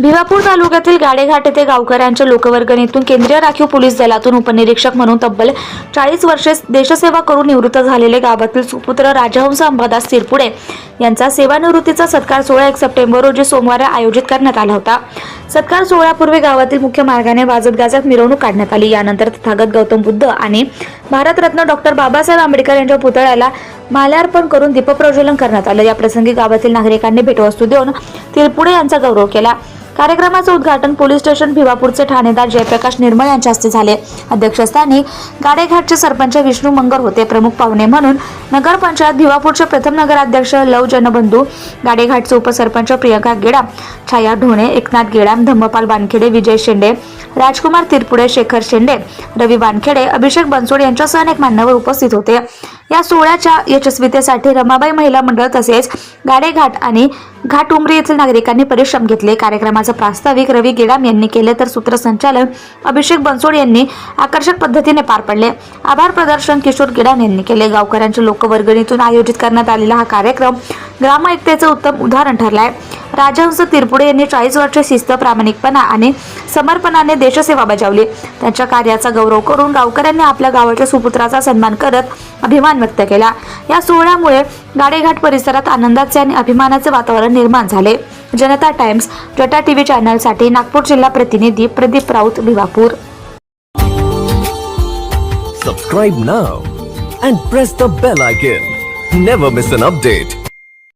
भिवापूर तालुक्यातील गाडेघाट येथे गावकऱ्यांच्या लोकवर्गणीतून केंद्रीय राखीव पोलीस दलातून उपनिरीक्षक म्हणून तब्बल चाळीस वर्षे देशसेवा करून निवृत्त झालेले गावातील सुपुत्र राजहंस अंबादास सिरपुडे यांचा सेवानिवृत्तीचा सत्कार सोळा एक सप्टेंबर रोजी सोमवारी आयोजित करण्यात आला होता. सत्कार सोहळ्यापूर्वी गावातील मुख्य मार्गाने वाजत गाजत मिरवणूक काढण्यात आली. यानंतर तथागत गौतम बुद्ध आणि भारतरत्न डॉक्टर बाबासाहेब आंबेडकर यांच्या पुतळ्याला माल्यार्पण करून दीपप्रज्वलन करण्यात आलं. या प्रसंगी गावातील नागरिकांनी भेटवस्तू देऊन तिरपुडे यांचा गौरव केला. कार्यक्रमाचं उद्घाटन पोलीस स्टेशन भिवापूरचे ठाणेदार जयप्रकाश निर्मळ यांच्या हस्ते झाले. अध्यक्षस्थानी गाडेघाटचे सरपंच विष्णू मंगर होते प्रमुख पाहुणे म्हणून नगरपंचायत भिवापूरचे प्रथम नगराध्यक्ष लव जनबंधू गाडेघाटचे उपसरपंच प्रियंका गेडाम छाया ढोणे एकनाथ गेडाम धम्मपाल वानखेडे विजय शेंडे राजकुमार तिरपुडे शेखर शेंडे रवी वानखेडे अभिषेक बनसोड यांच्यासह अनेक मान्यवर उपस्थित होते. या सोहळ्याच्या यशस्वीतेसाठी रमाबाई महिला मंडळ तसेच गाडेघाट आणि घाट उमरी येथील नागरिकांनी परिश्रम घेतले. कार्यक्रमाचं प्रास्ताविक रवी गेडाम यांनी केले तर सूत्रसंचालन अभिषेक बनसोड यांनी आकर्षक पद्धतीने पार पडले. आभार प्रदर्शन किशोर गेडाम यांनी केले. गावकऱ्यांच्या लोकवर्गणीतून आयोजित करण्यात आलेला हा कार्यक्रम ग्रामएकतेचं उत्तम उदाहरण ठरलाय. राजहंस तिरपुडे यांनी चाळीस वर्षे शिस्त प्रामाणिकपणा आणि समर्पणाने देशसेवा बजावली त्यांच्या कार्याचा गौरव करून गावकऱ्यांनी आपल्या गावाच्या सुपुत्राचा सन्मान करत अभिमान व्यक्त केला या सोहळ्यामुळे गाडेघाट परिसरात आनंदाचे आणि अभिमानाचे वातावरण निर्माण झाले जनता टाइम्स जटा टीव्ही चॅनलसाठी नागपूर जिल्हा प्रतिनिधी Pradeep Raut Bhiwapur Subscribe now and press the bell icon. Never miss an update.